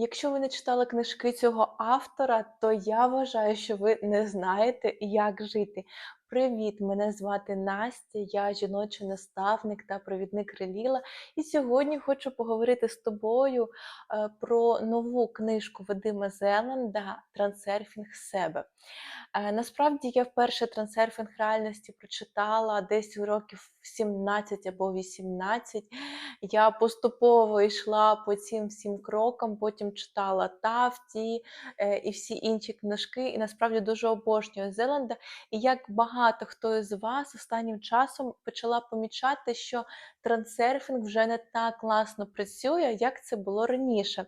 Якщо ви не читали книжки цього автора, то я вважаю, що ви не знаєте, як жити. Привіт! Мене звати Настя, я жіночий наставник та провідник Реліла. І сьогодні хочу поговорити з тобою е, про нову книжку Вадима Зеланда Трансерфінг себе. Е, Насправді я вперше трансерфінг реальності прочитала десь у років 17 або 18. Я поступово йшла по цим всім крокам, потім читала Тафті е, і всі інші книжки, і насправді дуже обожнюю Зеланда. І як багато хто із вас останнім часом почала помічати, що трансерфінг вже не так класно працює, як це було раніше.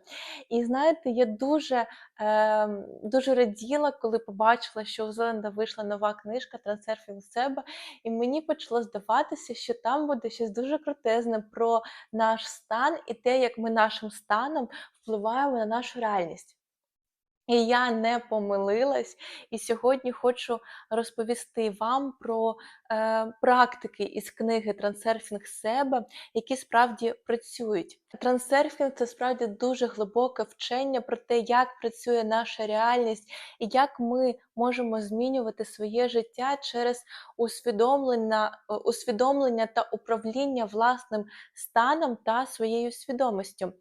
І знаєте, я дуже, е, дуже раділа, коли побачила, що у Зеленда вийшла нова книжка Трансерфінг себе, і мені почало здаватися, що там буде щось дуже крутезне про наш стан і те, як ми нашим станом впливаємо на нашу реальність. І я не помилилась, і сьогодні хочу розповісти вам про е, практики із книги Трансерфінг себе, які справді працюють. Трансерфінг це справді дуже глибоке вчення про те, як працює наша реальність і як ми можемо змінювати своє життя через усвідомлення, е, усвідомлення та управління власним станом та своєю свідомістю.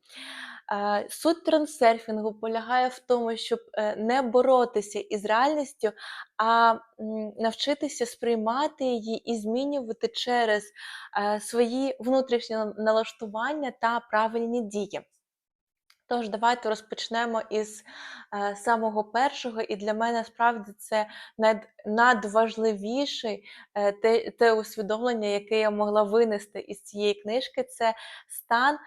Е, Суть трансерфінгу полягає в тому, щоб е, не боротися із реальністю, а навчитися сприймати її і змінювати через е, свої внутрішні налаштування та правильні дії. Тож, давайте розпочнемо із е, самого першого, і для мене справді це над, надважливіше те, те усвідомлення, яке я могла винести із цієї книжки, це стан, е,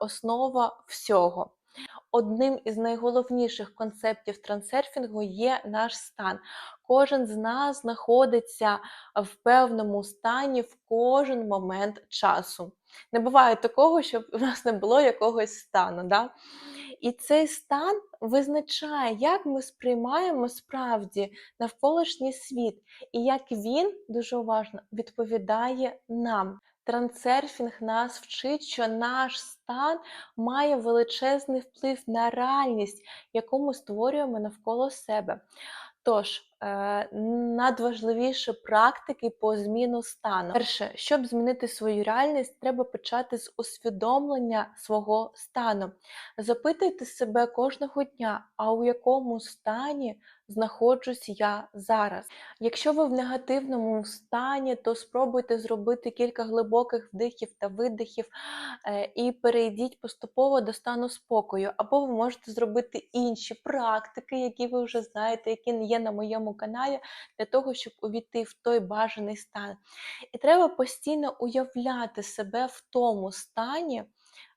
основа всього. Одним із найголовніших концептів трансерфінгу є наш стан. Кожен з нас знаходиться в певному стані в кожен момент часу. Не буває такого, щоб у нас не було якогось стану. Да? І цей стан визначає, як ми сприймаємо справді навколишній світ, і як він дуже уважно відповідає нам. Трансерфінг нас вчить, що наш стан має величезний вплив на реальність, яку ми створюємо навколо себе. Тож, надважливіші практики по зміну стану. Перше, щоб змінити свою реальність, треба почати з усвідомлення свого стану. Запитуйте себе кожного дня, а у якому стані знаходжусь я зараз. Якщо ви в негативному стані, то спробуйте зробити кілька глибоких вдихів та видихів е, і перейдіть поступово до стану спокою. Або ви можете зробити інші практики, які ви вже знаєте, які є на моєму каналі, для того, щоб увійти в той бажаний стан. І треба постійно уявляти себе в тому стані.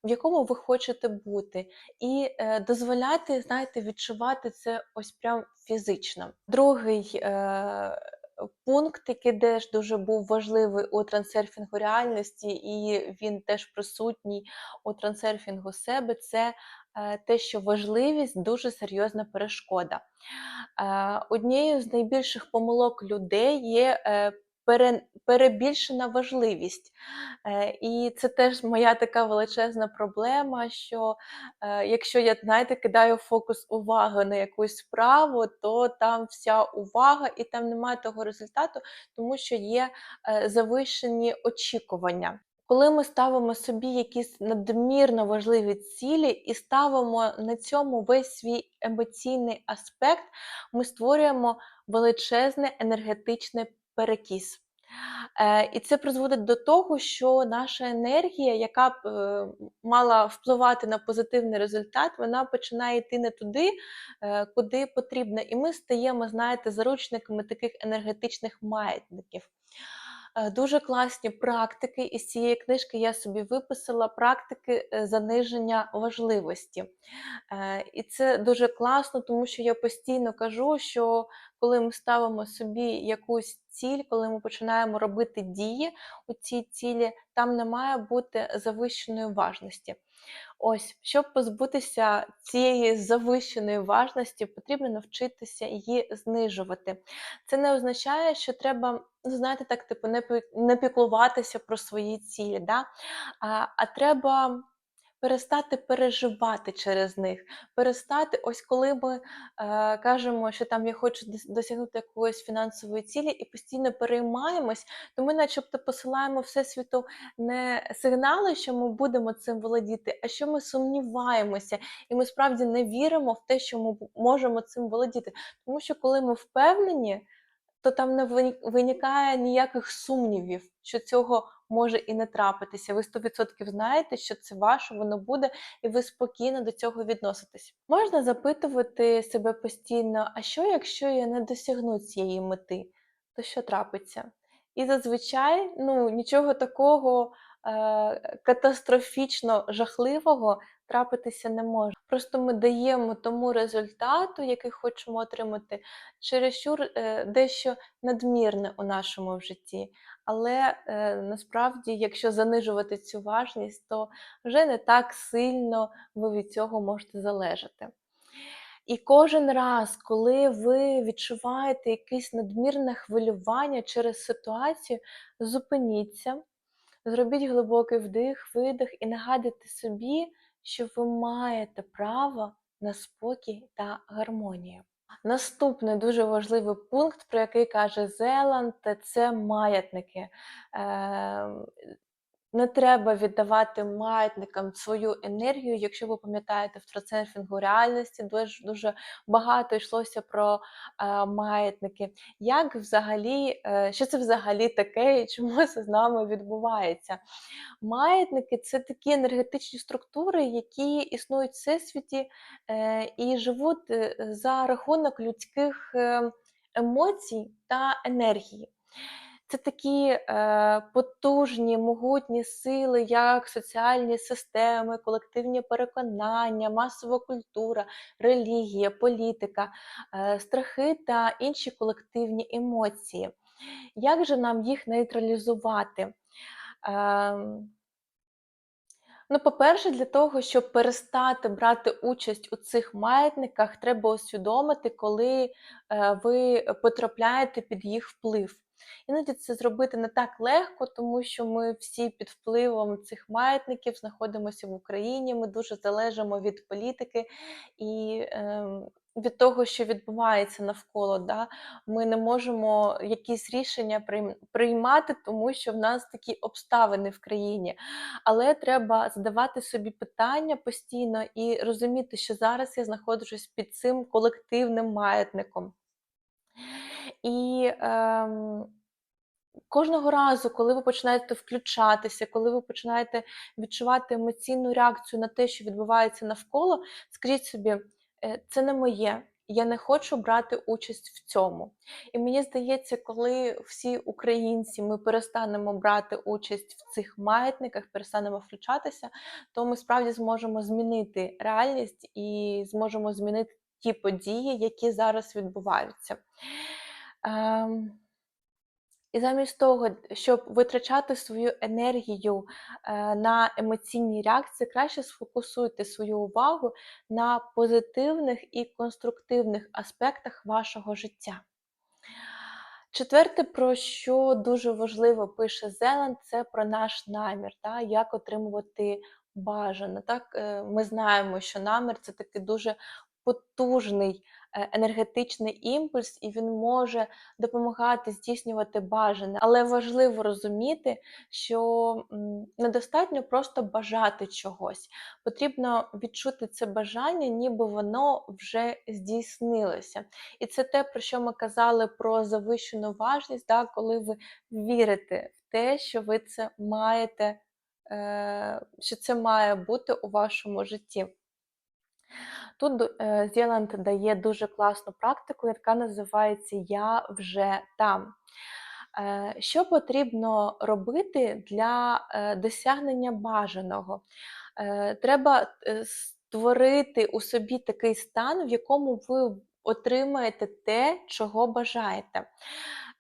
В якому ви хочете бути, і е, дозволяти, знаєте, відчувати це ось прям фізично. Другий е, пункт, який теж дуже був важливий у трансерфінгу реальності, і він теж присутній у трансерфінгу себе, це те, що важливість дуже серйозна перешкода. Е, Однією з найбільших помилок людей є е, перебільшена важливість. Е, І це теж моя така величезна проблема, що е, якщо я, знаєте, кидаю фокус уваги на якусь справу, то там вся увага і там немає того результату, тому що є е, завищені очікування. Коли ми ставимо собі якісь надмірно важливі цілі і ставимо на цьому весь свій емоційний аспект, ми створюємо величезний енергетичний перекіс. Е, І це призводить до того, що наша енергія, яка б е, мала впливати на позитивний результат, вона починає йти не туди, е, куди потрібно. І ми стаємо, знаєте, заручниками таких енергетичних маятників. Е, Дуже класні практики із цієї книжки я собі виписала практики е, заниження важливості. Е, І це дуже класно, тому що я постійно кажу, що коли ми ставимо собі якусь ціль, коли ми починаємо робити дії у цій цілі, там не має бути завищеної важності. Ось, щоб позбутися цієї завищеної важності, потрібно навчитися її знижувати. Це не означає, що треба, ну, знаєте, так, типу, не піклуватися про свої цілі, да? а, а треба перестати переживати через них, перестати, ось коли ми е, кажемо, що там я хочу досягнути якоїсь фінансової цілі і постійно переймаємось, то ми начебто посилаємо Всесвіту не сигнали, що ми будемо цим володіти, а що ми сумніваємося, і ми справді не віримо в те, що ми можемо цим володіти. Тому що коли ми впевнені, то там не виникає ніяких сумнівів, що цього може і не трапитися. Ви 100% знаєте, що це ваше, воно буде, і ви спокійно до цього відноситесь. Можна запитувати себе постійно, а що, якщо я не досягну цієї мети, то що трапиться? І зазвичай ну, нічого такого е, катастрофічно жахливого трапитися не може. Просто ми даємо тому результату, який хочемо отримати, чересчур е, дещо надмірне у нашому житті. Але е, насправді, якщо занижувати цю важність, то вже не так сильно ви від цього можете залежати. І кожен раз, коли ви відчуваєте якесь надмірне хвилювання через ситуацію, зупиніться, зробіть глибокий вдих, видих і нагадайте собі, що ви маєте право на спокій та гармонію. Наступний дуже важливий пункт, про який каже Зеланд, це маятники. Ем, Не треба віддавати маятникам свою енергію. Якщо ви пам'ятаєте, в трансерфінгу реальності дуже, дуже багато йшлося про е, маятники. Як взагалі, е, що це взагалі таке і чому це з нами відбувається? Маятники це такі енергетичні структури, які існують в всесвіті е, і живуть е, за рахунок людських е, емоцій та енергії. Це такі е, потужні, могутні сили, як соціальні системи, колективні переконання, масова культура, релігія, політика, е, страхи та інші колективні емоції. Як же нам їх нейтралізувати? Ем, Ну, по-перше, для того, щоб перестати брати участь у цих маятниках, треба усвідомити, коли е, ви потрапляєте під їх вплив. Іноді це зробити не так легко, тому що ми всі під впливом цих маятників знаходимося в Україні. Ми дуже залежимо від політики і ем, від того, що відбувається навколо. Да? Ми не можемо якісь рішення приймати, тому що в нас такі обставини в країні. Але треба задавати собі питання постійно і розуміти, що зараз я знаходжусь під цим колективним маятником. І ем, кожного разу, коли ви починаєте включатися, коли ви починаєте відчувати емоційну реакцію на те, що відбувається навколо, скажіть собі, «Е, це не моє. Я не хочу брати участь в цьому. І мені здається, коли всі українці ми перестанемо брати участь в цих маятниках, перестанемо включатися, то ми справді зможемо змінити реальність і зможемо змінити ті події, які зараз відбуваються. Ем, і замість того, щоб витрачати свою енергію е, на емоційні реакції, краще сфокусуйте свою увагу на позитивних і конструктивних аспектах вашого життя. Четверте, про що дуже важливо пише Зеланд, це про наш намір, та, як отримувати бажане. Так? Е, Ми знаємо, що намір це такий дуже потужний е, енергетичний імпульс, і він може допомагати здійснювати бажане. Але важливо розуміти, що недостатньо просто бажати чогось. Потрібно відчути це бажання, ніби воно вже здійснилося. І це те, про що ми казали про завищену важність, да, коли ви вірите в те, що ви це маєте, е, що це має бути у вашому житті. Тут е, дає дуже класну практику, яка називається Я вже там. Е, Що потрібно робити для е, досягнення бажаного? Треба створити у собі такий стан, в якому ви отримаєте те, чого бажаєте.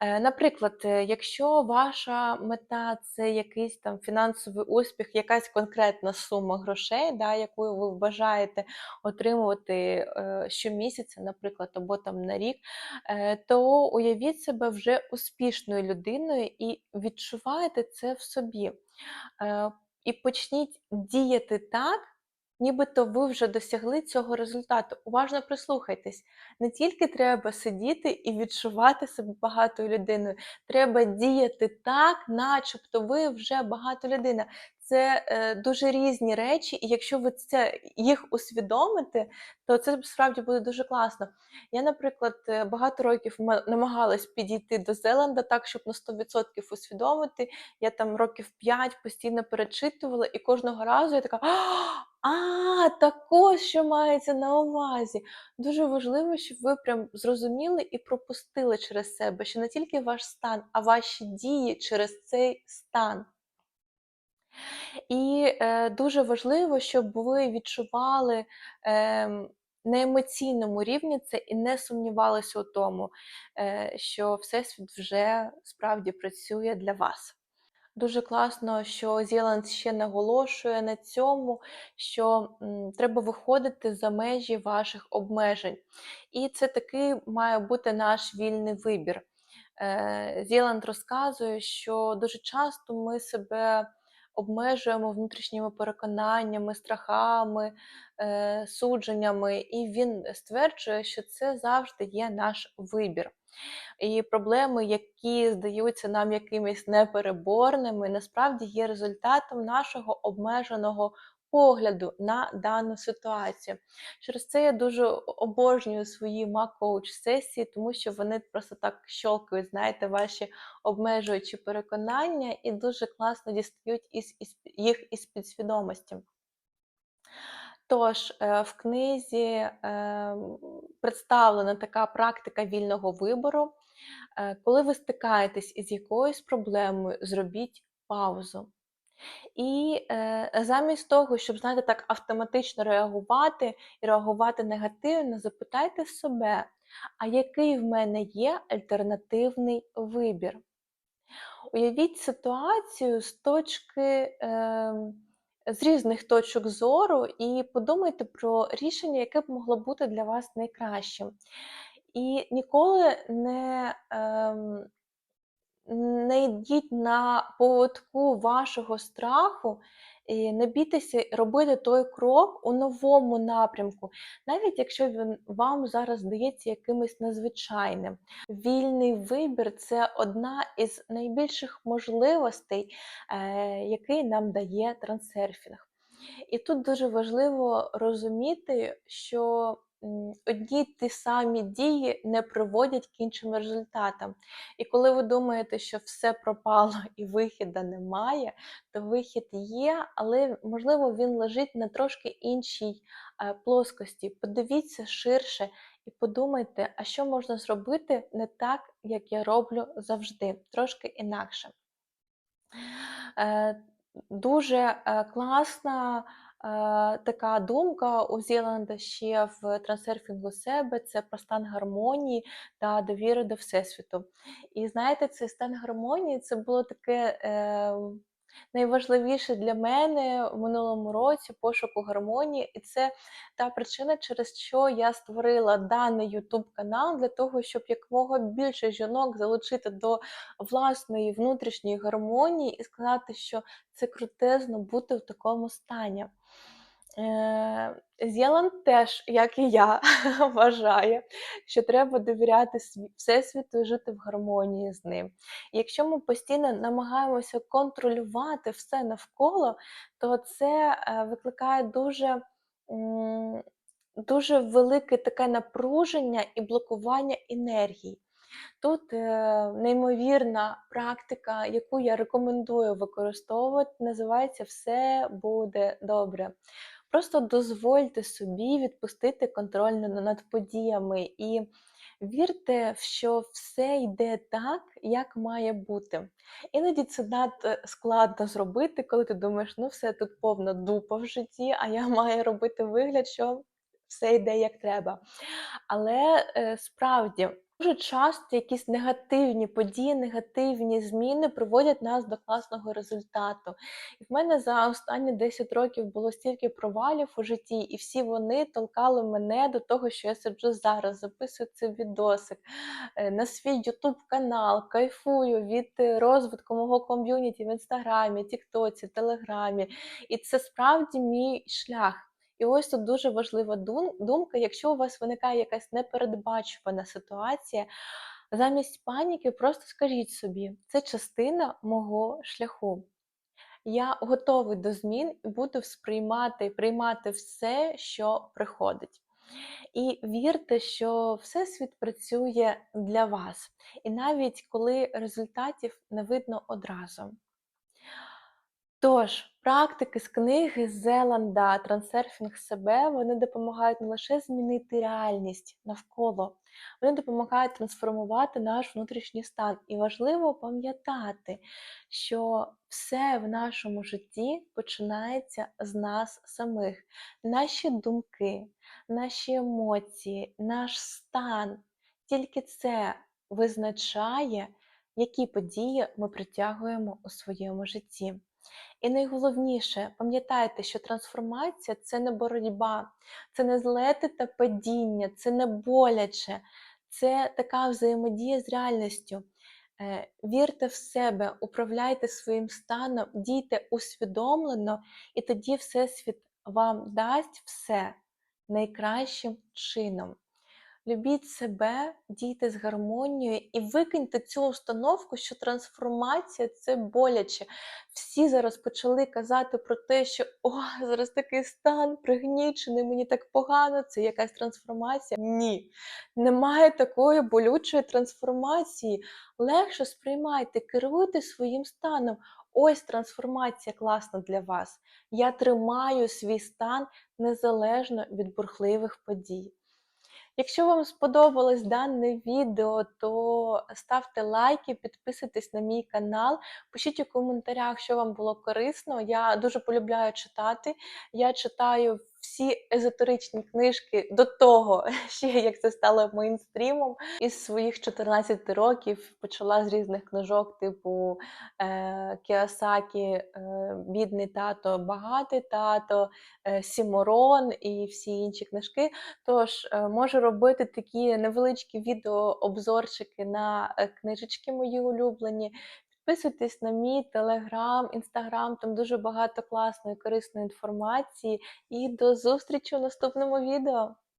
Е, Наприклад, е, якщо ваша мета це якийсь там фінансовий успіх, якась конкретна сума грошей, да, яку ви бажаєте отримувати е, щомісяця, наприклад, або там на рік, то уявіть себе вже успішною людиною і відчуваєте це в собі. І почніть діяти так, нібито ви вже досягли цього результату. Уважно прислухайтесь. Не тільки треба сидіти і відчувати себе багатою людиною, треба діяти так, начебто ви вже багато людина. Це е, дуже різні речі, і якщо ви це їх усвідомите, то це справді буде дуже класно. Я, наприклад, е, багато років намагалась підійти до Зеланда так, щоб на 100% усвідомити. Я там років 5 постійно перечитувала, і кожного разу я така. А, так ось що мається на увазі. Дуже важливо, щоб ви прям зрозуміли і пропустили через себе, що не тільки ваш стан, а ваші дії через цей стан. І е, дуже важливо, щоб ви відчували е, на емоційному рівні це і не сумнівалися у тому, е, що Всесвіт вже справді працює для вас. Дуже класно, що Зіланд ще наголошує на цьому, що м, треба виходити за межі ваших обмежень. І це такий має бути наш вільний вибір. Е, Зіланд розказує, що дуже часто ми себе обмежуємо внутрішніми переконаннями, страхами, е, судженнями, і він стверджує, що це завжди є наш вибір. І проблеми, які здаються нам якимись непереборними, насправді є результатом нашого обмеженого погляду на дану ситуацію. Через це я дуже обожнюю свої мак-коуч сесії, тому що вони просто так щолкають, знаєте, ваші обмежуючі переконання і дуже класно дістають із, із, їх із підсвідомості. Тож, е, в книзі е, представлена така практика вільного вибору. Е, Коли ви стикаєтесь із якоюсь проблемою, зробіть паузу. І е, замість того, щоб знаєте, так автоматично реагувати і реагувати негативно, запитайте себе, а який в мене є альтернативний вибір? Уявіть ситуацію з точки, е, з різних точок зору і подумайте про рішення, яке б могло бути для вас найкращим. І ніколи не. ем, не йдіть на поводку вашого страху, і не бійтеся робити той крок у новому напрямку, навіть якщо він вам зараз здається якимось незвичайним. Вільний вибір це одна із найбільших можливостей, е, який нам дає трансерфінг. І тут дуже важливо розуміти, що одні ті самі дії не приводять к іншим результатам. І коли ви думаєте, що все пропало і вихіда немає, то вихід є, але можливо він лежить на трошки іншій е, плоскості. Подивіться ширше і подумайте, а що можна зробити не так, як я роблю завжди, трошки інакше. Е, Дуже е, класна така думка у Зіланда ще в трансерфінгу себе це про стан гармонії та довіри до Всесвіту. І знаєте, цей стан гармонії це було таке. Е, Найважливіше для мене в минулому році пошуку гармонії, і це та причина, через що я створила даний YouTube канал для того, щоб якомога більше жінок залучити до власної внутрішньої гармонії і сказати, що це крутезно бути в такому стані. Е, теж, як і я, вважає, що треба довіряти Всесвіту і жити в гармонії з ним. Якщо ми постійно намагаємося контролювати все навколо, то це е, викликає дуже, дуже велике таке напруження і блокування енергії. Тут е, неймовірна практика, яку я рекомендую використовувати, називається Все буде добре. Просто дозвольте собі відпустити контроль над подіями і вірте, що все йде так, як має бути. Іноді це надто складно зробити, коли ти думаєш, ну все тут повна дупа в житті, а я маю робити вигляд, що все йде як треба. Але е, справді Дуже часто якісь негативні події, негативні зміни приводять нас до класного результату. І в мене за останні 10 років було стільки провалів у житті, і всі вони толкали мене до того, що я сиджу зараз, записую цей відосик е, на свій YouTube канал, кайфую від розвитку мого ком'юніті в інстаграмі, Тіктоці, Телеграмі. І це справді мій шлях. І ось тут дуже важлива думка, якщо у вас виникає якась непередбачувана ситуація, замість паніки просто скажіть собі, це частина мого шляху. Я готовий до змін і буду сприймати і приймати все, що приходить. І вірте, що Всесвіт працює для вас, і навіть коли результатів не видно одразу. Тож, практики з книги Зеланда Трансерфінг себе вони допомагають не лише змінити реальність навколо, вони допомагають трансформувати наш внутрішній стан. І важливо пам'ятати, що все в нашому житті починається з нас самих. Наші думки, наші емоції, наш стан. Тільки це визначає, які події ми притягуємо у своєму житті. І найголовніше, пам'ятайте, що трансформація це не боротьба, це не злети та падіння, це не боляче, це така взаємодія з реальністю. Е, Вірте в себе, управляйте своїм станом, дійте усвідомлено, і тоді Всесвіт вам дасть все найкращим чином. Любіть себе, дійте з гармонією і викиньте цю установку, що трансформація це боляче. Всі зараз почали казати про те, що о, зараз такий стан пригнічений, мені так погано, це якась трансформація. Ні, немає такої болючої трансформації. Легше сприймайте, керуйте своїм станом. Ось трансформація класна для вас. Я тримаю свій стан незалежно від бурхливих подій. Якщо вам сподобалось дане відео, то ставте лайки, підписуйтесь на мій канал, пишіть у коментарях, що вам було корисно. Я дуже полюбляю читати. Я читаю всі езотеричні книжки до того, ще як це стало мейнстрімом. Із своїх 14 років почала з різних книжок, типу е, Кіосакі, е, Бідний тато, Багатий тато, е, Сіморон і всі інші книжки. Тож е, можу робити такі невеличкі відеообзорчики на е, книжечки мої улюблені. Підписуйтесь на мій телеграм, інстаграм, там дуже багато класної, корисної інформації. І до зустрічі у наступному відео!